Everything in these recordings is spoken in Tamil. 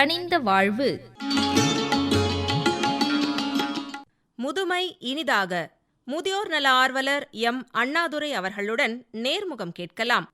கனிந்த வாழ்வு. முதுமை இனிதாக. முதியோர் நல ஆர்வலர் எம். அண்ணாதுரை அவர்களுடன் நேர்முகம் கேட்கலாம்.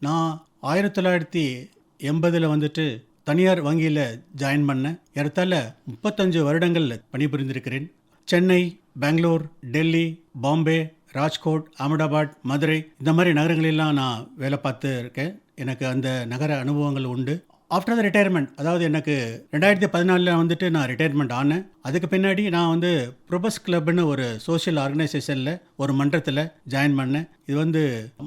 நான் ஆயிரத்தி தொள்ளாயிரத்தி எண்பதில் வந்துட்டு தனியார் வங்கியில் ஜாயின் பண்ணேன் ஏறத்தாழ முப்பத்தஞ்சு வருடங்கள் பணிபுரிந்திருக்கிறேன். சென்னை பெங்களூர் டெல்லி பாம்பே ராஜ்கோட் அகமதாபாத் மதுரை இந்த மாதிரி நகரங்களெல்லாம் நான் வேலை பார்த்து இருக்கேன் எனக்கு அந்த நகர அனுபவங்கள் உண்டு. ஆஃப்டர் த ரிட்டையர்மெண்ட் அதாவது எனக்கு ரெண்டாயிரத்தி பதினாலில் வந்துட்டு நான் ரிட்டையர்மெண்ட் ஆனேன். அதுக்கு பின்னாடி நான் வந்து ப்ரொபஸ் கிளப்னு ஒரு சோஷியல் ஆர்கனைசேஷனில் ஒரு மன்றத்தில் ஜாயின் பண்ணேன். இது வந்து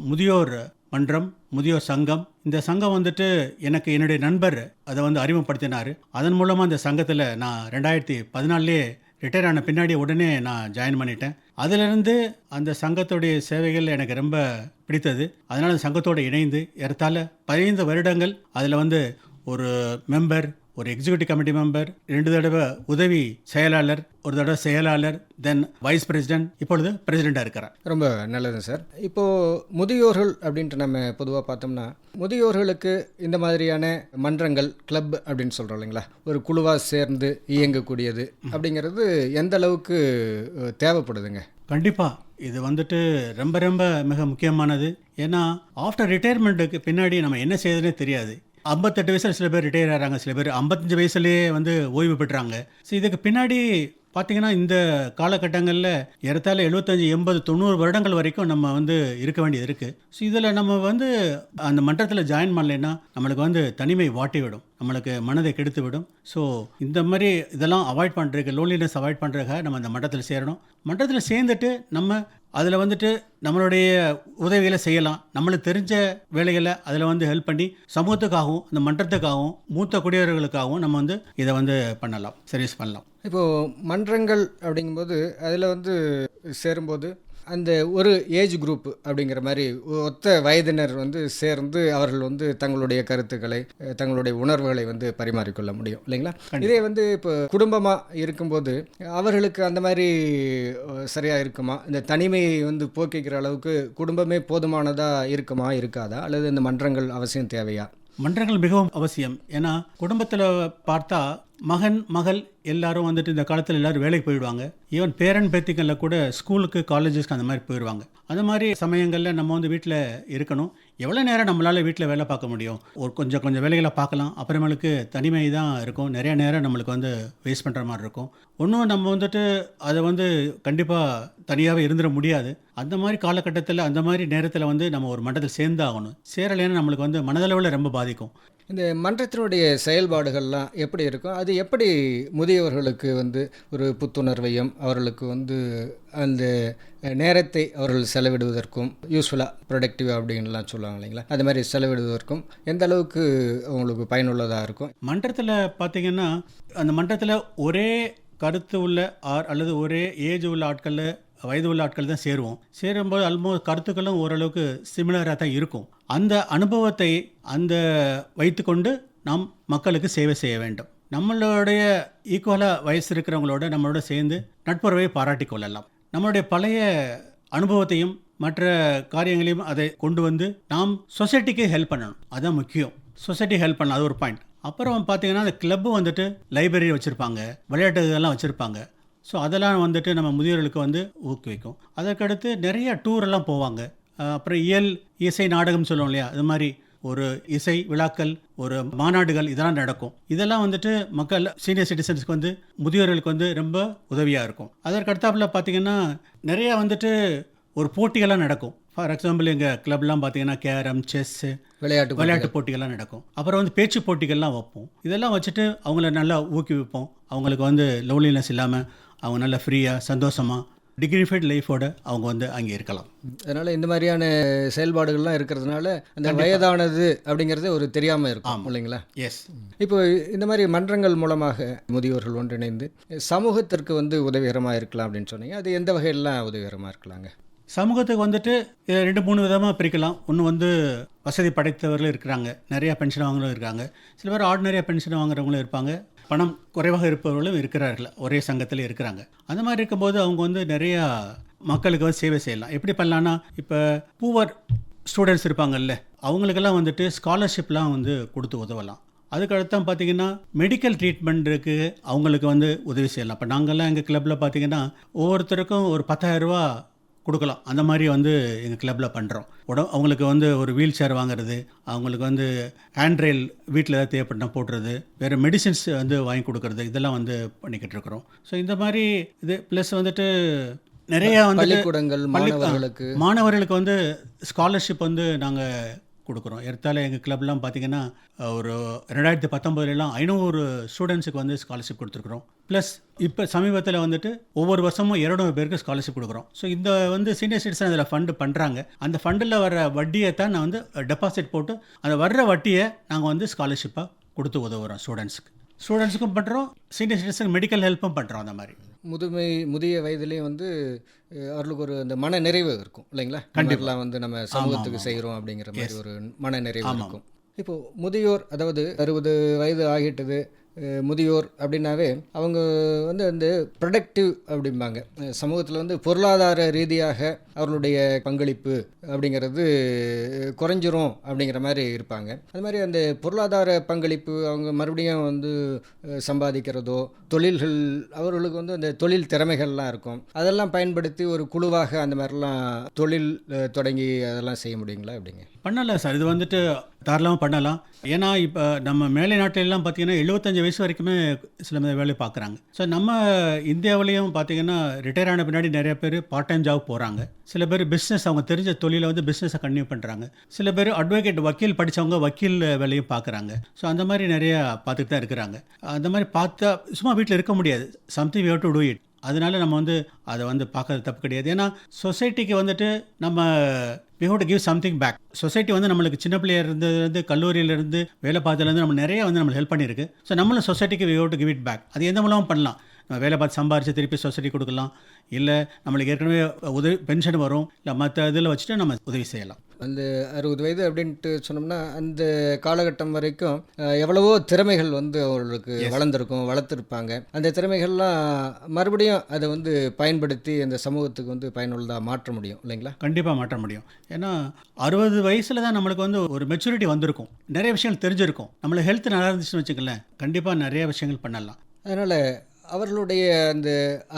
முதியோர் மன்றம் முதியோர் சங்கம். இந்த சங்கம் வந்துட்டு எனக்கு என்னுடைய நண்பர் அதை வந்து அறிமுகப்படுத்தினார். அதன் மூலமாக அந்த சங்கத்தில் நான் ரெண்டாயிரத்தி பதினாலே ரிட்டையர் ஆன பின்னாடி உடனே நான் ஜாயின் பண்ணிட்டேன். அதிலிருந்து அந்த சங்கத்துடைய சேவைகள் எனக்கு ரொம்ப பிடித்தது. அதனால் அந்த சங்கத்தோடு இணைந்து ஏறத்தாழ பதினைந்து வருடங்கள் அதில் வந்து ஒரு மெம்பர் ஒரு எக்ஸிக்யூட்டிவ் கமிட்டி மெம்பர் ரெண்டு தடவை உதவி செயலாளர் ஒரு தடவை செயலாளர் தென் வைஸ் பிரசிடென்ட் இப்பொழுது பிரசிடெண்ட்டாக இருக்கிறார். ரொம்ப நல்லது சார். இப்போது முதியோர்கள் அப்படின்ட்டு நம்ம பொதுவாக பார்த்தோம்னா முதியோர்களுக்கு இந்த மாதிரியான மன்றங்கள் கிளப் அப்படின்னு சொல்கிறோம் இல்லைங்களா? ஒரு குழுவாக சேர்ந்து இயங்கக்கூடியது அப்படிங்கிறது எந்த அளவுக்கு தேவைப்படுதுங்க? கண்டிப்பாக இது வந்துட்டு ரொம்ப ரொம்ப மிக முக்கியமானது. ஏன்னா ஆஃப்டர் ரிட்டையர்மெண்ட்டுக்கு பின்னாடி நம்ம என்ன செய்யறதுனே தெரியாது. ஐம்பத்தெட்டு வயசில் சில பேர் ரிட்டையர் ஆகிறாங்க சில பேர் ஐம்பத்தஞ்சு வயசுலேயே வந்து ஓய்வு பெற்றாங்க. ஸோ இதுக்கு பின்னாடி பார்த்தீங்கன்னா இந்த காலகட்டங்களில் ஏறத்தாழ எழுபத்தஞ்சி எண்பது தொண்ணூறு வருடங்கள் வரைக்கும் நம்ம வந்து இருக்க வேண்டியது இருக்குது ஸோ இதில் நம்ம வந்து அந்த மன்றத்தில் ஜாயின் பண்ணலைன்னா நம்மளுக்கு வந்து தனிமை வாட்டி விடும். நம்மளுக்கு மனதை கெடுத்து விடும். ஸோ இந்த மாதிரி இதெல்லாம் அவாய்ட் பண்ணுறதுக்கு லோன்லினஸ் அவாய்ட் பண்ணுறதுக்காக நம்ம அந்த மன்றத்தில் சேரணும். மன்றத்தில் சேர்ந்துட்டு நம்ம அதில் வந்துட்டு நம்மளுடைய உதவிகளை செய்யலாம். நம்மளுக்கு தெரிஞ்ச வேலைகளை அதில் வந்து ஹெல்ப் பண்ணி சமூகத்துக்காகவும் இந்த மன்றத்துக்காகவும் மூத்த குடியவர்களுக்காகவும் நம்ம வந்து இதை வந்து பண்ணலாம். சர்வீஸ் பண்ணலாம். இப்போது மன்றங்கள் அப்படிங்கும்போது அதில் வந்து சேரும்போது அந்த ஒரு ஏஜ் குரூப் அப்படிங்கிற மாதிரி ஒத்த வயதினர் வந்து சேர்ந்து அவர்கள் வந்து தங்களுடைய கருத்துக்களை தங்களுடைய உணர்வுகளை வந்து பரிமாறிக்கொள்ள முடியும் இல்லைங்களா? இதே வந்து இப்போ குடும்பமாக இருக்கும்போது அவர்களுக்கு அந்த மாதிரி அஹ், சரியா இருக்குமா? இந்த தனிமையை வந்து போக்கிக்கிற அளவுக்கு குடும்பமே போதுமானதாக இருக்குமா இருக்காதா? அல்லது இந்த மன்றங்கள் அவசியம் தேவையா? மன்றங்கள் மிகவும் அவசியம். ஏன்னா குடும்பத்தில் பார்த்தா மகன் மகள் எல்லாரும் வந்துட்டு இந்த காலத்தில் எல்லாரும் வேலைக்கு போயிடுவாங்க. ஈவன் பேரன் பேத்திகளில் கூட ஸ்கூலுக்கு காலேஜஸ்க்கு அந்த மாதிரி போயிடுவாங்க. அந்த மாதிரி சமயங்களில் நம்ம வந்து வீட்டில் இருக்கணும். எவ்வளோ நேரம் நம்மளால் வீட்டில் வேலை பார்க்க முடியும்? ஒரு கொஞ்சம் கொஞ்சம் வேலைகளை பார்க்கலாம். அப்புறமேலுக்கு தனிமை தான் இருக்கும். நிறைய நேரம் நம்மளுக்கு வந்து வேஸ்ட் பண்ணுற மாதிரி இருக்கும். ஒன்றும் நம்ம வந்துட்டு அதை வந்து கண்டிப்பாக தனியாகவே இருந்துட முடியாது. அந்த மாதிரி காலகட்டத்தில் அந்த மாதிரி நேரத்தில் வந்து நம்ம ஒரு மண்டலத்தில் சேர்ந்தாகணும் சேரலைன்னா நம்மளுக்கு வந்து மனதளவில் ரொம்ப பாதிக்கும். இந்த மன்றத்தினுடைய செயல்பாடுகள்லாம் எப்படி இருக்கும் அது எப்படி முதியவர்களுக்கு வந்து ஒரு புத்துணர்வையும் அவர்களுக்கு வந்து அந்த நேரத்தை அவர்கள் செலவிடுவதற்கும் யூஸ்ஃபுல்லாக ப்ரொடக்டிவ் அப்படின்லாம் சொல்லுவாங்க இல்லைங்களா? அது மாதிரி செலவிடுவதற்கும் எந்த அளவுக்கு அவங்களுக்கு பயனுள்ளதாக இருக்கும்? மன்றத்தில் பார்த்தீங்கன்னா அந்த மன்றத்தில் ஒரே கருத்து உள்ள ஆர் அல்லது ஒரே ஏஜ் உள்ள ஆட்களில் வயது உள்ள ஆட்கள் தான் சேருவோம். சேரும்போது ஆல்மோஸ்ட் கருத்துக்களும் ஓரளவுக்கு சிமிலராக தான் இருக்கும். அந்த அனுபவத்தை அந்த வைத்துக்கொண்டு நாம் மக்களுக்கு சேவை செய்ய வேண்டும். நம்மளுடைய ஈக்குவலாக வயசு இருக்கிறவங்களோட நம்மளோட சேர்ந்து நட்புறவை பாராட்டி கொள்ளலாம். நம்மளுடைய பழைய அனுபவத்தையும் மற்ற காரியங்களையும் அதை கொண்டு வந்து நாம் சொசைட்டிக்கு ஹெல்ப் பண்ணணும். அதுதான் முக்கியம். சொசைட்டி ஹெல்ப் பண்ணலாம் அது ஒரு பாயிண்ட் அப்புறம் பார்த்தீங்கன்னா அந்த கிளப்பு வந்துட்டு லைப்ரரி வச்சுருப்பாங்க. விளையாட்டு இதெல்லாம் வச்சுருப்பாங்க. ஸோ அதெல்லாம் வந்துட்டு நம்ம முதியோர்களுக்கு வந்து ஊக்குவிக்கும். அதற்கடுத்து நிறைய டூரெல்லாம் போவாங்க. அப்புறம் இயல் இசை நாடகம் சொல்லுவோம் இல்லையா? அது மாதிரி ஒரு இசை விழாக்கள் ஒரு மாநாடுகள் இதெல்லாம் நடக்கும். இதெல்லாம் வந்துட்டு மக்கள் சீனியர் சிட்டிசன்ஸ்க்கு வந்து முதியோர்களுக்கு வந்து ரொம்ப உதவியாக இருக்கும். அதற்கடுத்தாப்புல பார்த்தீங்கன்னா நிறைய வந்துட்டு ஒரு போட்டிகள்லாம் நடக்கும். ஃபார் எக்ஸாம்பிள் எங்கள் கிளப்லாம் பார்த்தீங்கன்னா கேரம் செஸ்ஸு விளையாட்டு விளையாட்டு போட்டிகள்லாம் நடக்கும். அப்புறம் வந்து பேச்சு போட்டிகள்லாம் வைப்போம். இதெல்லாம் வச்சுட்டு அவங்கள நல்லா ஊக்குவிப்போம். அவங்களுக்கு வந்து லோன்லினஸ் இல்லாமல் அவங்க நல்லா ஃப்ரீயாக சந்தோஷமாக டிகிரிஃபைட் லைஃபோட அவங்க வந்து அங்கே இருக்கலாம். அதனால் இந்த மாதிரியான செயல்பாடுகள்லாம் இருக்கிறதுனால அந்த வயதானது அப்படிங்கிறது ஒரு தெரியாமல் இருக்கும் இல்லைங்களா? எஸ் இப்போ இந்த மாதிரி மன்றங்கள் மூலமாக முதியோர்கள் ஒன்றிணைந்து சமூகத்திற்கு வந்து உதவிகரமாக இருக்கலாம் அப்படின்னு சொன்னீங்க. அது எந்த வகையிலாம் உதவிகரமாக இருக்கலாங்க? சமூகத்துக்கு வந்துட்டு ரெண்டு மூணு விதமாக பிரிக்கலாம். ஒன்று வந்து வசதி படைத்தவர்களும் இருக்கிறாங்க. நிறையா பென்ஷன் வாங்குறவங்களும் இருக்காங்க. சில பேர் ஆர்டினரியாக பென்ஷன் வாங்குறவங்களும் இருப்பாங்க. பணம் குறைவாக இருப்பவர்களும் இருக்கிறார்கள். ஒரே சங்கத்தில் இருக்கிறாங்க. அந்த மாதிரி இருக்கும்போது அவங்க வந்து நிறையா மக்களுக்கு வந்து சேவை செய்யலாம். எப்படி பண்ணலான்னா இப்போ பூவர் ஸ்டூடெண்ட்ஸ் இருப்பாங்கல்ல அவங்களுக்கெல்லாம் வந்துட்டு ஸ்காலர்ஷிப்லாம் வந்து கொடுத்து உதவலாம். அதுக்கடுத்தான் பார்த்தீங்கன்னா மெடிக்கல் ட்ரீட்மெண்ட்டுக்கு அவங்களுக்கு வந்து உதவி செய்யலாம். இப்போ நாங்கள்லாம் எங்கள் கிளப்பில் பார்த்தீங்கன்னா ஒவ்வொருத்தருக்கும் ஒரு பத்தாயிரரூபா கொடுக்கலாம். அந்த மாதிரி வந்து எங்கள் கிளப்பில் பண்ணுறோம் உட அவங்களுக்கு வந்து ஒரு வீல் சேர் வாங்குறது அவங்களுக்கு வந்து ஹேண்ட் ரெயில் வீட்டில் ஏதாவது தேவைப்பட்டா போடுறது வேறு மெடிசின்ஸ் வந்து வாங்கி கொடுக்கறது இதெல்லாம் வந்து பண்ணிக்கிட்டு இருக்கிறோம். ஸோ இந்த மாதிரி இது ப்ளஸ் வந்துட்டு நிறையா வந்து பள்ளிக்கூடங்கள் பள்ளி- மாணவர்களுக்கு. மாணவர்களுக்கு வந்து ஸ்காலர்ஷிப் வந்து நாங்கள் கொடுக்குறோம். ஏற்றால எங்கள் கிளப்லாம் பார்த்தீங்கன்னா ஒரு ரெண்டாயிரத்தி பத்தொம்போதுலாம் ஐநூறு ஸ்டூடெண்ட்ஸுக்கு வந்து ஸ்காலர்ஷிப் கொடுத்துருக்குறோம். ப்ளஸ் இப்போ சமீபத்தில் வந்துட்டு ஒவ்வொரு வருஷமும் இரநூறு பேருக்கு ஸ்காலர்ஷிப் கொடுக்குறோம். ஸோ இந்த வந்து சீனியர் சிட்டிசன் அதில் ஃபண்டு பண்ணுறாங்க அந்த ஃபண்டில் வர வட்டியை தான் நான் வந்து டெபாசிட் போட்டு அந்த வர்ற வட்டியை நாங்கள் வந்து ஸ்காலர்ஷிப்பாக கொடுத்து உதவுறோம் ஸ்டூடெண்ட்ஸுக்கு ஸ்டூடெண்ட்ஸுக்கும் பண்ணுறோம் சீனியர் சிட்டிசன் மெடிக்கல் ஹெல்ப்பும் பண்ணுறோம் அந்த மாதிரி. முதுமை முதிய வயதிலையும் வந்து அவர்களுக்கு ஒரு அந்த மன நிறைவு இருக்கும் இல்லைங்களா? கண்டிப்பாக வந்து நம்ம சமூகத்துக்கு செய்கிறோம் அப்படிங்கிற மாதிரி ஒரு மன நிறைவு இருக்கும். இப்போ முதியோர் அதாவது அறுபது வயது ஆகிட்டது முதியோர் அப்படின்னாவே அவங்க வந்து அந்த ப்ரொடக்டிவ் அப்படிம்பாங்க. சமூகத்தில் வந்து பொருளாதார ரீதியாக அவர்களுடைய பங்களிப்பு அப்படிங்கிறது குறைஞ்சிரும் அப்படிங்கிற மாதிரி இருப்பாங்க. அது மாதிரி அந்த பொருளாதார பங்களிப்பு அவங்க மறுபடியும் வந்து சம்பாதிக்கிறதோ தொழில்கள் அவர்களுக்கு வந்து அந்த தொழில் திறமைகள்லாம் இருக்கும். அதெல்லாம் பயன்படுத்தி ஒரு குழுவாக அந்த மாதிரிலாம் தொழில் தொடங்கி அதெல்லாம் செய்ய முடியுங்களா அப்படிங்க? பண்ணலாம் சார். இது வந்துட்டு தாராளமாக பண்ணலாம். ஏன்னா இப்போ நம்ம மேலை நாட்டிலெல்லாம் பார்த்தீங்கன்னா எழுபத்தஞ்சு வயசு வரைக்குமே சில வேலையை வேலை பார்க்குறாங்க ஸோ நம்ம இந்தியாவிலையும் பார்த்தீங்கன்னா ரிட்டையர் ஆன பின்னாடி நிறைய பேர் பார்ட் டைம் ஜாப் போகிறாங்க சில பேர் பிஸ்னஸ் அவங்க தெரிஞ்ச தொழிலை வந்து பிஸ்னஸை கன்டினியூ பண்ணுறாங்க சில பேர் அட்வொகேட் வக்கீல் படித்தவங்க வக்கீல் வேலையும் பார்க்குறாங்க ஸோ அந்த மாதிரி நிறைய பார்த்துட்டு தான் இருக்கிறாங்க. அந்த மாதிரி பார்த்தா சும்மா வீட்டில் இருக்க முடியாது. Something you to do it அதனால நம்ம வந்து அதை வந்து பார்க்கறது தப்பு கிடையாது. ஏன்னா சொசைட்டிக்கு வந்துட்டு நம்ம we have to give something back society வந்து நம்மளுக்கு சின்ன பிள்ளையிலேருந்து கல்லூரியிலேருந்து வேலை பார்த்ததுலேருந்து நம்ம நிறைய வந்து நம்மளுக்கு ஹெல்ப் பண்ணியிருக்கு. ஸோ நம்மளும் சொசைட்டிக்கு we have to give it back அது எந்த மூலமும் பண்ணலாம். நம்ம வேலை பார்த்து சம்பாரிச்சு திருப்பி சொசைட்டி கொடுக்கலாம். இல்லை நம்மளுக்கு ஏற்கனவே உதவி பென்ஷன் வரும். இல்லை மற்ற இதில் வச்சுட்டு நம்ம உதவி செய்யலாம். அந்த அறுபது வயது அப்படின்ட்டு சொன்னோம்னா அந்த காலகட்டம் வரைக்கும் எவ்வளவோ திறமைகள் வந்து அவர்களுக்கு வளர்ந்துருக்கும் வளர்த்துருப்பாங்க. அந்த திறமைகள்லாம் மறுபடியும் அதை வந்து பயன்படுத்தி அந்த சமூகத்துக்கு வந்து பயனுள்ளதாக மாற்ற முடியும் இல்லைங்களா? கண்டிப்பாக மாற்ற முடியும். ஏன்னா அறுபது வயசில் தான் நம்மளுக்கு வந்து ஒரு மெச்சூரிட்டி வந்திருக்கும். நிறைய விஷயங்கள் தெரிஞ்சிருக்கும். நம்மளுக்கு ஹெல்த் நல்லா இருந்துச்சுன்னு வச்சுக்கலேன் கண்டிப்பாக நிறைய விஷயங்கள் பண்ணலாம். அதனால் அவர்களுடைய அந்த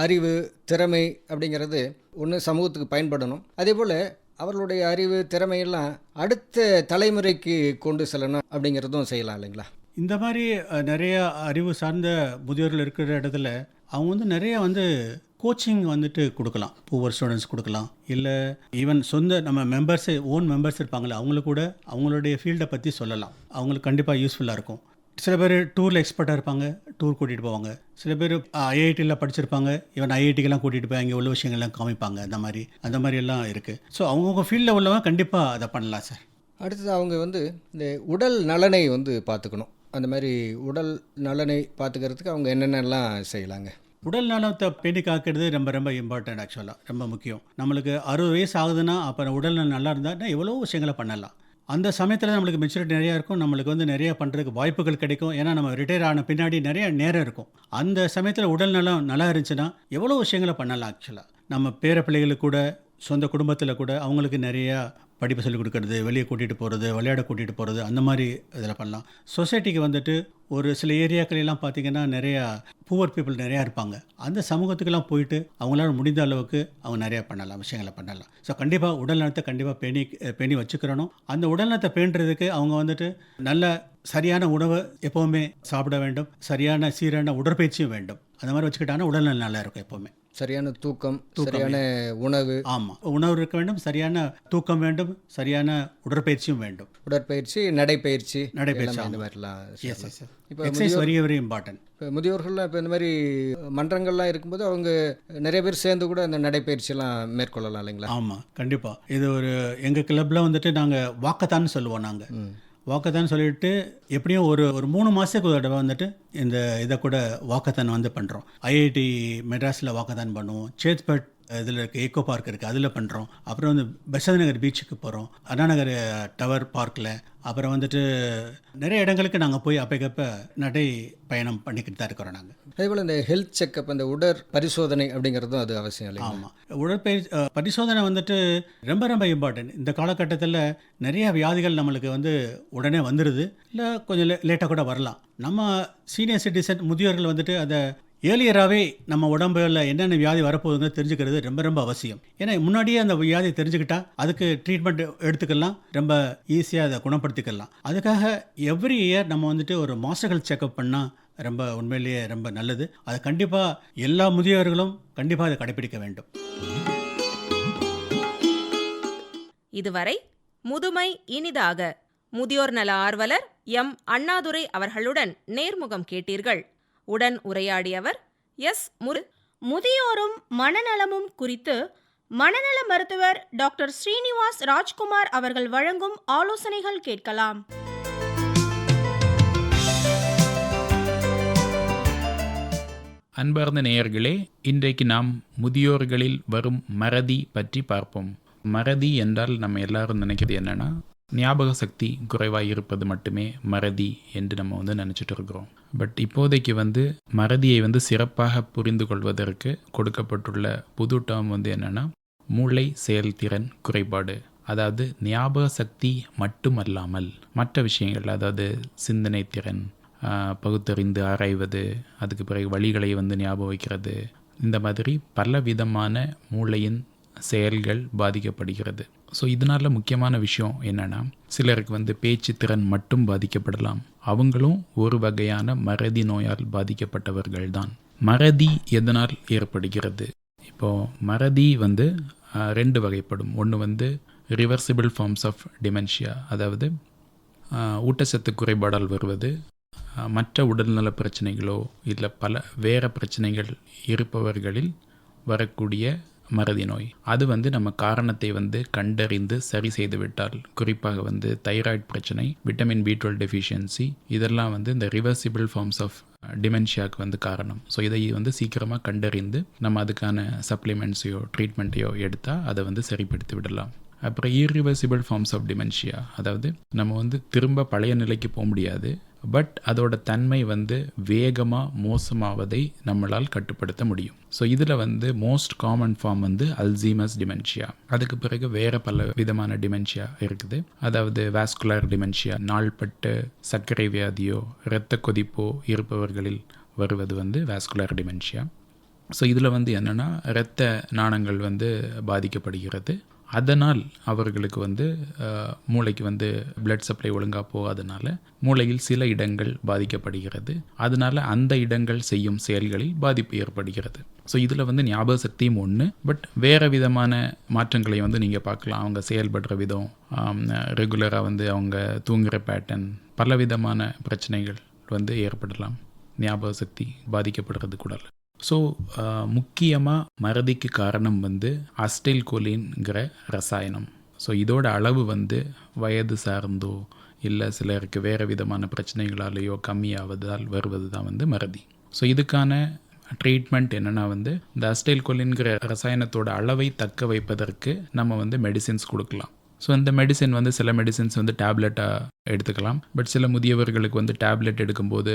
அறிவு திறமை அப்படிங்கிறது ஒன்று சமூகத்துக்கு பயன்படணும். அதே போல் அவர்களுடைய அறிவு திறமையெல்லாம் அடுத்த தலைமுறைக்கு கொண்டு செல்லணும் அப்படிங்கிறதும் செய்யலாம் இல்லைங்களா? இந்த மாதிரி நிறைய அறிவு சார்ந்த முதியோர்கள் இருக்கிற இடத்துல அவங்க வந்து நிறைய வந்து கோச்சிங் வந்துட்டு கொடுக்கலாம். ஒவ்வொரு ஸ்டூடெண்ட்ஸ் கொடுக்கலாம். இல்லை ஈவன் சொந்த நம்ம மெம்பர்ஸ் ஓன் மெம்பர்ஸ் இருப்பாங்களே அவங்களுக்கு கூட அவங்களுடைய ஃபீல்டை பற்றி சொல்லலாம். அவங்களுக்கு கண்டிப்பாக யூஸ்ஃபுல்லாக இருக்கும். சில பேர் டூரில் எக்ஸ்பர்ட்டாக இருப்பாங்க டூர் கூட்டிகிட்டு போவாங்க. சில பேர் ஐஐடியில் படிச்சிருப்பாங்க ஈவன் ஐஐடிக்கெல்லாம் கூட்டிகிட்டு போய் அங்கே உள்ள விஷயங்கள்லாம் காமிப்பாங்க அந்த மாதிரி அந்த மாதிரி எல்லாம் இருக்குது ஸோ அவங்கவுங்க ஃபீல்டில் உள்ளவங்க கண்டிப்பாக அதை பண்ணலாம் சார் அடுத்தது அவங்க வந்து இந்த உடல் நலனை வந்து பார்த்துக்கணும். அந்த மாதிரி உடல் நலனை பார்த்துக்கிறதுக்கு அவங்க என்னென்னலாம் செய்யலாங்க? உடல் நலத்தை பேணி காக்கிறது ரொம்ப ரொம்ப இம்பார்ட்டன்ட் ஆக்சுவலாக ரொம்ப முக்கியம். நம்மளுக்கு அறுபது வயசு ஆகுதுன்னா அப்போ உடல் நலம் நல்லா இருந்தால் எவ்வளோ விஷயங்களை பண்ணலாம். அந்த சமயத்தில் நம்மளுக்கு மெச்சூரிட்டி நிறையா இருக்கும். நம்மளுக்கு வந்து நிறையா பண்ணுறதுக்கு வாய்ப்புகள் கிடைக்கும். ஏன்னா நம்ம ரிட்டையர் ஆன பின்னாடி நிறைய நேரம் இருக்கும். அந்த சமயத்தில் உடல் நலம் நல்லா இருந்துச்சுன்னா எவ்வளோ விஷயங்களை பண்ணலாம் ஆக்சுவலாக நம்ம பேர பிள்ளைகளுக்கு கூட சொந்த குடும்பத்தில் கூட அவங்களுக்கு நிறையா படிப்பு சொல்லிக் கொடுக்கறது வெளியே கூட்டிகிட்டு போகிறது விளையாட கூட்டிகிட்டு போகிறது அந்த மாதிரி இதில் பண்ணலாம். சொசைட்டிக்கு வந்துட்டு ஒரு சில ஏரியாக்கள் எல்லாம் பார்த்தீங்கன்னா நிறையா புவர் பீப்புள் நிறையா இருப்பாங்க. அந்த சமூகத்துக்கெல்லாம் போயிட்டு அவங்களால முடிந்த அளவுக்கு அவங்க நிறையா பண்ணலாம் விஷயங்களை பண்ணலாம். ஸோ கண்டிப்பாக உடல் நலத்தை கண்டிப்பாக பேணி பேணி வச்சுக்கிறணும். அந்த உடல் நலத்தை பேணுறதுக்கு அவங்க வந்துட்டு நல்ல சரியான உணவு எப்போவுமே சாப்பிட வேண்டும். சரியான சீரான உடற்பயிற்சியும் வேண்டும். அந்த மாதிரி வச்சுக்கிட்டாங்கன்னா உடல்நலம் நல்லா இருக்கும் எப்போவுமே. சரியான தூக்கம் சரியான உணவு. ஆமாம் உணவு இருக்க வேண்டும் சரியான தூக்கம் வேண்டும் சரியான உடற்பயிற்சியும் வேண்டும். உடற்பயிற்சி நடைப்பயிற்சி நடைப்பயிற்சி, ஆமா. மாதிரிலாம் இப்போ எக்ஸசைஸ் வெரி வெரி இம்பார்ட்டன்ட் இப்போ முதியோர்கள்லாம் இப்போ இந்த மாதிரி மன்றங்கள்லாம் இருக்கும்போது அவங்க நிறைய பேர் சேர்ந்து கூட அந்த நடைப்பயிற்சியெல்லாம் மேற்கொள்ளலாம் இல்லைங்களா? ஆமாம் கண்டிப்பாக இது ஒரு எங்கள் கிளப்பில் வந்துட்டு நாங்கள் வாக்கத்தான்னு சொல்லுவோம் நாங்கள் வாக்கத்தான் சொல்லிட்டு எப்படியும் ஒரு ஒரு மூணு மாதத்துக்கு ஒரு தடவை வந்துட்டு இந்த இதை கூட வாக்கத்தான் வந்து பண்ணுறோம் ஐஐடி மெட்ராஸில் வாக்கத்தான் பண்ணுவோம். சேத்பட் இதில் இருக்க ஈக்கோ பார்க் இருக்குது அதில் பண்ணுறோம் அப்புறம் வந்து பெசத் நகர் பீச்சுக்கு போகிறோம் அண்ணா நகர் டவர் பார்க்கில் அப்புறம் வந்துட்டு நிறைய இடங்களுக்கு நாங்கள் போய் அப்பக்கப்ப நடை பயணம் பண்ணிக்கிட்டு தான் இருக்கிறோம் நாங்கள் அதே போல் இந்த ஹெல்த் செக்கப் அந்த உடற் பரிசோதனை அப்படிங்கிறதும் அது அவசியம் இல்லைங்களா? ஆமாம் உடற்பயிற்சி பரிசோதனை வந்துட்டு ரொம்ப ரொம்ப இம்பார்ட்டன்ட் இந்த காலகட்டத்தில் நிறைய வியாதிகள் நம்மளுக்கு வந்து உடனே வந்துடுது இல்லை கொஞ்சம் லே லேட்டாக கூட வரலாம். நம்ம சீனியர் சிட்டிசன் முதியோர்கள் வந்துட்டு அதை ஏலியராகவே நம்ம உடம்புல என்னென்ன வியாதி வரப்போகுதுன்னு தெரிஞ்சுக்கிறது ரொம்ப ரொம்ப அவசியம். ஏன்னா முன்னாடியே அந்த வியாதியை தெரிஞ்சுக்கிட்டா அதுக்கு ட்ரீட்மெண்ட் எடுத்துக்கலாம். ரொம்ப ஈஸியாக அதை குணப்படுத்திக்கலாம். அதுக்காக எவ்ரி இயர் நம்ம வந்துட்டு ஒரு மாஸ்டர்கள் செக்கப் பண்ணால் ரொம்ப உண்மையிலேயே ரொம்ப நல்லது. அது கண்டிப்பாக எல்லா முதியவர்களும் கண்டிப்பாக அதை கடைபிடிக்க வேண்டும். இதுவரை முதுமை இனிதாக. முதியோர் நல ஆர்வலர் எம். அண்ணாதுரை அவர்களுடன் நேர்முகம் கேட்டீர்கள். உடன் உரையாடியவர் எஸ். முரு முதியோரும் மனநலமும் குறித்து மனநல மருத்துவர் டாக்டர் ஸ்ரீனிவாஸ் ராஜ்குமார் அவர்கள் வழங்கும் ஆலோசனைகள் கேட்கலாம். அன்பார்ந்த நேயர்களே இன்றைக்கு நாம் முதியோர்களில் வரும் மறதி பற்றி பார்ப்போம். மறதி என்றால் நம்ம எல்லாரும் நினைக்கிறது என்னன்னா ஞாபக சக்தி குறைவாக இருப்பது மட்டுமே மறதி என்று நம்ம வந்து நினச்சிட்டு இருக்கிறோம். பட் இப்போதைக்கு வந்து மறதியை வந்து சிறப்பாக புரிந்து கொள்வதற்கு கொடுக்கப்பட்டுள்ள புது டேர்ம் வந்து என்னென்னா மூளை செயல்திறன் குறைபாடு. அதாவது ஞாபக சக்தி மட்டுமல்லாமல் மற்ற விஷயங்கள் அதாவது சிந்தனை திறன் பகுத்தறிந்து ஆராய்வது அதுக்கு பிறகு வழிகளை வந்து ஞாபகம் வைக்கிறது இந்த மாதிரி பல விதமான மூளையின் செயல்கள் பாதிக்கப்படுகிறது. ஸோ இதனால் முக்கியமான விஷயம் என்னென்னா சிலருக்கு வந்து பேச்சு திறன் மட்டும் பாதிக்கப்படலாம். அவங்களும் ஒரு வகையான மறதி நோயால் பாதிக்கப்பட்டவர்கள் தான் மறதி எதனால் ஏற்படுகிறது? இப்போது மறதி வந்து ரெண்டு வகைப்படும். ஒன்று வந்து ரிவர்சிபிள் ஃபார்ம்ஸ் ஆஃப் டிமென்ஷியா அதாவது ஊட்டச்சத்து குறைபாடால் வருவது மற்ற உடல்நல பிரச்சனைகளோ இல்லை பல வேறு பிரச்சனைகள் இருப்பவர்களில் வரக்கூடிய மறதி நோய் அது வந்து நம்ம காரணத்தை வந்து கண்டறிந்து சரி செய்து விட்டால் குறிப்பாக வந்து தைராய்டு பிரச்சனை விட்டமின் பி டுவெல் டெஃபிஷியன்சி இதெல்லாம் வந்து இந்த ரிவர்சிபிள் ஃபார்ம்ஸ் ஆஃப் டிமென்ஷியாவுக்கு வந்து காரணம். ஸோ இதை வந்து சீக்கிரமாக கண்டறிந்து நம்ம அதுக்கான சப்ளிமெண்ட்ஸையோ ட்ரீட்மெண்ட்டையோ எடுத்தால் அதை வந்து சரிப்படுத்தி விடலாம். அப்புறம் irreversible ஃபார்ம்ஸ் ஆஃப் டிமென்ஷியா அதாவது நம்ம வந்து திரும்ப பழைய நிலைக்கு போக முடியாது. பட் அதோட தன்மை வந்து வேகமாக மோசமாவதை நம்மளால் கட்டுப்படுத்த முடியும். ஸோ இதில் வந்து மோஸ்ட் காமன் ஃபார்ம் வந்து அல்சீமஸ் டிமென்ஷியா அதுக்கு பிறகு வேறு பல விதமான டிமென்ஷியா இருக்குது. அதாவது வாஸ்குலர் டிமென்ஷியா நாள்பட்டு சர்க்கரை வியாதியோ இரத்த கொதிப்போ இருப்பவர்களில் வருவது வந்து வாஸ்குலர் டிமென்ஷியா ஸோ இதில் வந்து என்னென்னா இரத்த நாணங்கள் வந்து பாதிக்கப்படுகிறது. அதனால் அவர்களுக்கு வந்து மூளைக்கு வந்து பிளட் சப்ளை ஒழுங்காக போகாதனால மூளையில் சில இடங்கள் பாதிக்கப்படுகிறது. அதனால் அந்த இடங்கள் செய்யும் செயல்களில் பாதிப்பு ஏற்படுகிறது. ஸோ இதில் வந்து ஞாபக சக்தியும் ஒன்று பட் வேறு விதமான மாற்றங்களை வந்து நீங்கள் பார்க்கலாம். அவங்க செயல்படுற விதம் ரெகுலராக வந்து அவங்க தூங்குகிற பேட்டர்ன் பல விதமான பிரச்சனைகள் வந்து ஏற்படலாம். ஞாபக சக்தி பாதிக்கப்படுறது கூட ஸோ uh, முக்கியமாக மறதிக்கு காரணம் வந்து அஸ்டைல் கோலின்கிற ரசாயனம். ஸோ இதோட அளவு வந்து வயது சார்ந்தோ இல்லை சிலருக்கு வேறு விதமான பிரச்சனைகளாலேயோ கம்மியாவதால் வருவது தான் வந்து மறதி. ஸோ இதுக்கான ட்ரீட்மெண்ட் என்னென்னா வந்து இந்த அஸ்டைல் கொலின்கிற ரசாயனத்தோட அளவை தக்க வைப்பதற்கு நம்ம வந்து மெடிசின்ஸ் கொடுக்கலாம். ஸோ இந்த மெடிசின் வந்து சில மெடிசின்ஸ் வந்து டேப்லெட்டாக எடுத்துக்கலாம். பட் சில முதியவர்களுக்கு வந்து டேப்லெட் எடுக்கும்போது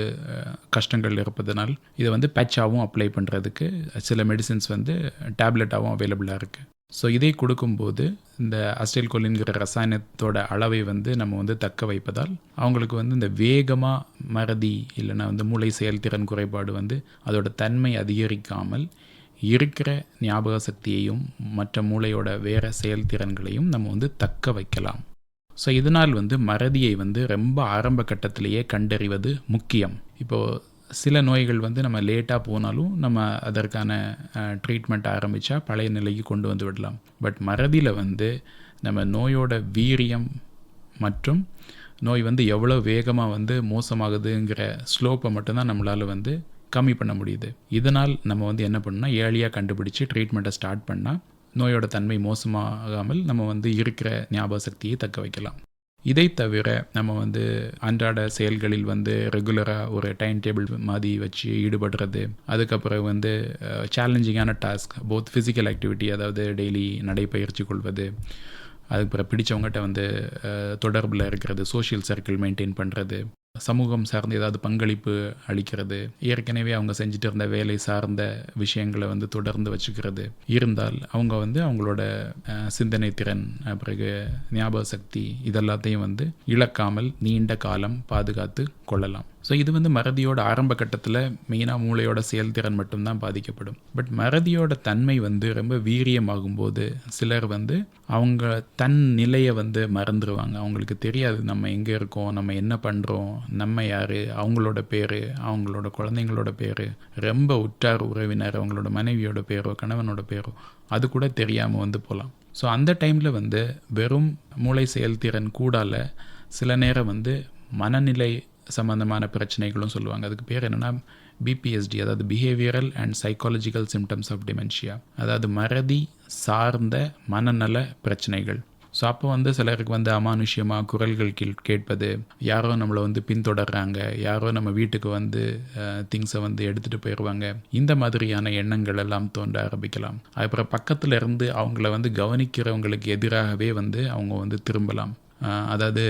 கஷ்டங்கள் இருப்பதனால் இதை வந்து பேட்சாகவும் அப்ளை பண்ணுறதுக்கு சில மெடிசின்ஸ் வந்து டேப்லெட்டாகவும் அவைலபிளாக இருக்குது ஸோ இதை கொடுக்கும்போது இந்த அஸ்டைல் கொலின்கிற ரசாயனத்தோட அளவை வந்து நம்ம வந்து தக்க வைப்பதால் அவங்களுக்கு வந்து இந்த வேகமாக மறதி இல்லைன்னா வந்து மூளை செயல்திறன் குறைபாடு வந்து அதோட தன்மை அதிகரிக்காமல் இருக்கிற ஞாபக சக்தியையும் மற்ற மூளையோட வேறு செயல்திறன்களையும் நம்ம வந்து தக்க வைக்கலாம். ஸோ இதனால் வந்து மறதியை வந்து ரொம்ப ஆரம்ப கட்டத்திலேயே கண்டறிவது முக்கியம். இப்போது சில நோய்கள் வந்து நம்ம லேட்டாக போனாலும் நம்ம அதற்கான ட்ரீட்மெண்ட் ஆரம்பித்தா பழைய நிலைக்கு கொண்டு வந்து விடலாம். பட் மறதியில் வந்து நம்ம நோயோட வீரியம் மற்றும் நோய் வந்து எவ்வளோ வேகமாக வந்து மோசமாகுதுங்கிற ஸ்லோப்பை மட்டும்தான் நம்மளால் வந்து கம்மி பண்ண முடியுது. இதனால் நம்ம வந்து என்ன பண்ணணும்னா ஏர்லியாக கண்டுபிடிச்சு ட்ரீட்மெண்ட்டை ஸ்டார்ட் பண்ணால் நோயோட தன்மை மோசமாகாமல் நம்ம வந்து இருக்கிற ஞாபக சக்தியை தக்க வைக்கலாம். இதை தவிர நம்ம வந்து அன்றாட செயல்களில் வந்து ரெகுலராக ஒரு டைம் டேபிள் மாதிரி வச்சு ஈடுபடுறது அதுக்கப்புறம் வந்து சேலஞ்சிங்கான டாஸ்க் போத் ஃபிசிக்கல் ஆக்டிவிட்டி அதாவது டெய்லி நடைப்பயிற்சி கொள்வது அதுக்கப்புறம் பிடிச்சவங்ககிட்ட வந்து தொடர்பில் இருக்கிறது சோஷியல் சர்க்கிள் மெயின்டைன் பண்ணுறது சமூகம் சார்ந்து ஏதாவது பங்களிப்பு அளிக்கிறது. ஏற்கனவே அவங்க செஞ்சுட்டு இருந்த வேலை சார்ந்த விஷயங்களை வந்து தொடர்ந்து வச்சுக்கிறது. இருந்தால் அவங்க வந்து அவங்களோட சிந்தனை திறன் பிறகு ஞாபக சக்தி இதெல்லாத்தையும் வந்து இழக்காமல் நீண்ட காலம் பாதுகாத்து கொள்ளலாம். ஸோ இது வந்து மறதியோட ஆரம்ப கட்டத்தில் மெயினாக மூளையோட செயல்திறன் மட்டும்தான் பாதிக்கப்படும். பட் மறதியோட தன்மை வந்து ரொம்ப வீரியமாகும்போது சிலர் வந்து அவங்க தன் நிலையை வந்து மறந்துடுவாங்க அவங்களுக்கு தெரியாது நம்ம எங்கே இருக்கோம் நம்ம என்ன பண்ணுறோம் நம்ம யார்? அவங்களோட பேர் அவங்களோட குழந்தைங்களோட பேர் ரொம்ப உற்றார் உறவினர் அவங்களோட மனைவியோட பேரோ கணவனோட பேரோ அது கூட தெரியாமல் வந்து போகலாம் ஸோ அந்த டைமில் வந்து வெறும் மூளை செயல்திறன் கூடால சில நேரம் வந்து மனநிலை சம்பந்தமான பிரச்சனைகளும் சொல்லுவாங்க. அதுக்கு பேர் என்னென்னா பிபிஎஸ்டி அதாவது behavioural and psychological symptoms of dementia அதாவது மறதி சார்ந்த மனநல பிரச்சனைகள். ஸோ அப்போ வந்து சிலருக்கு வந்து அமானுஷ்யமாக குரல்கள் கேட்பது. யாரோ நம்மளை வந்து பின்தொடர்றாங்க. யாரோ நம்ம வீட்டுக்கு வந்து திங்ஸை வந்து எடுத்துகிட்டு போயிடுவாங்க இந்த மாதிரியான எண்ணங்கள் எல்லாம் தோன்ற ஆரம்பிக்கலாம். அப்புறம் பக்கத்தில் இருந்து அவங்கள வந்து கவனிக்கிறவங்களுக்கு எதிராகவே வந்து அவங்க வந்து திரும்பலாம். அதாவது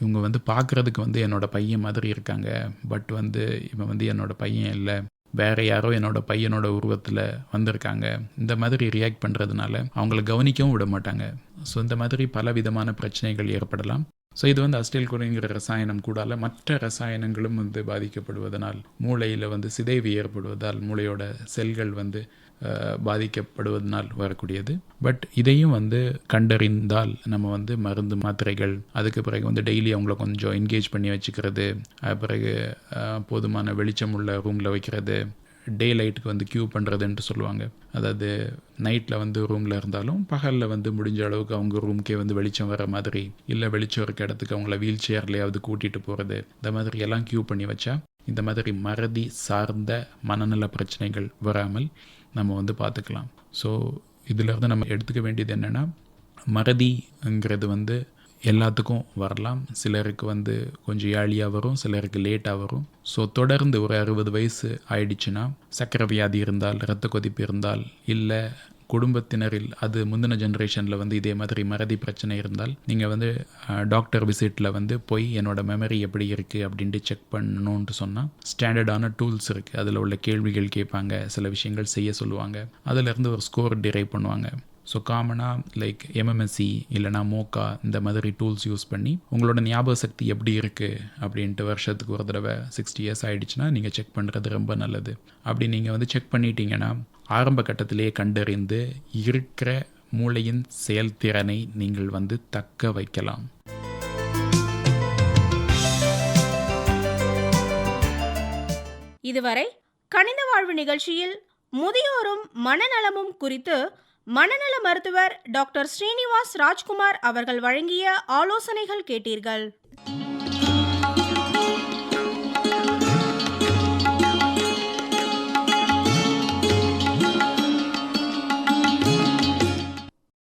இவங்க வந்து பார்க்குறதுக்கு வந்து என்னோடய பையன் மாதிரி இருக்காங்க. பட் வந்து இவன் வந்து என்னோடய பையன் இல்லை. வேற யாரோ என்னோட பையனோட உருவத்தில் வந்திருக்காங்க. இந்த மாதிரி ரியாக்ட் பண்ணுறதுனால அவங்கள கவனிக்கவும் விட மாட்டாங்க. ஸோ இந்த மாதிரி பல விதமான பிரச்சனைகள் ஏற்படலாம். ஸோ இது வந்து அஸ்டேல் குறைங்கிற ரசாயனம் கூடால மற்ற ரசாயனங்களும் வந்து பாதிக்கப்படுவதனால் மூளையில் வந்து சிதைவு ஏற்படுவதால் மூளையோட செல்கள் வந்து பாதிக்கப்படுவதனால் வரக்கூடியது. பட் இதையும் வந்து கண்டறிந்தால் நம்ம வந்து மருந்து மாத்திரைகள் அதுக்கு பிறகு வந்து டெய்லி அவங்கள கொஞ்சம் என்கேஜ் பண்ணி வச்சுக்கிறது பிறகு போதுமான வெளிச்சம் உள்ள ரூமில் வைக்கிறது டே லைட்டுக்கு வந்து க்யூ பண்ணுறதுன்ட்டு சொல்லுவாங்க. அதாவது நைட்டில் வந்து ரூமில் இருந்தாலும் பகலில் வந்து முடிஞ்ச அளவுக்கு அவங்க ரூம்க்கே வந்து வெளிச்சம் வர மாதிரி இல்லை வெளிச்சம் இருக்க இடத்துக்கு அவங்கள வீல் சேர்லையாவது கூட்டிகிட்டு போகிறது இந்த மாதிரி எல்லாம் க்யூ பண்ணி வச்சா இந்த மாதிரி மறதி சார்ந்த மனநல பிரச்சனைகள் வராமல் நம்ம வந்து பார்த்துக்கலாம். ஸோ இதிலிருந்து நம்ம எடுத்துக்க வேண்டியது என்னென்னா மறதிங்கிறது வந்து எல்லாத்துக்கும் வரலாம். சிலருக்கு வந்து கொஞ்சம் ஏழியாக வரும் சிலருக்கு லேட்டாக வரும். ஸோ தொடர்ந்து ஒரு அறுபது வயசு ஆயிடுச்சுன்னா சக்கரை வியாதி இருந்தால் இரத்த கொதிப்பு இருந்தால் இல்லை குடும்பத்தினரில் அது முந்தின ஜென்ரேஷனில் வந்து இதே மாதிரி மறதி பிரச்சனை இருந்தால் நீங்கள் வந்து டாக்டர் விசிட்டில் வந்து போய் என்னோட மெமரி எப்படி இருக்குது அப்படின்ட்டு செக் பண்ணணுன்ட்டு சொன்னால் ஸ்டாண்டர்டான டூல்ஸ் இருக்குது அதில் உள்ள கேள்விகள் கேட்பாங்க சில விஷயங்கள் செய்ய சொல்லுவாங்க. அதிலிருந்து ஒரு ஸ்கோர் டிரைவ் பண்ணுவாங்க. ஸோ காமனாக லைக் எம்எம்எஸ்சி இல்லைனா மோக்கா இந்த மாதிரி டூல்ஸ் யூஸ் பண்ணி உங்களோட ஞாபக சக்தி எப்படி இருக்குது அப்படின்ட்டு வருஷத்துக்கு ஒரு தடவை சிக்ஸ்டி இயர்ஸ் ஆகிடுச்சுன்னா நீங்கள் செக் பண்ணுறது ரொம்ப நல்லது. அப்படி நீங்கள் வந்து செக் பண்ணிட்டீங்கன்னா ஆரம்ப கட்டத்திலேயே கண்டறிந்து இருக்கிற மூளையின் செயல்திறனை நீங்கள் வந்து தக்க வைக்கலாம். இதுவரை கணித வாழ்வு நிகழ்ச்சியில் முதியோரும் மனநலமும் குறித்து மனநல மருத்துவர் டாக்டர் ஸ்ரீனிவாஸ் ராஜ்குமார் அவர்கள் வழங்கிய ஆலோசனைகள் கேட்டீர்கள்.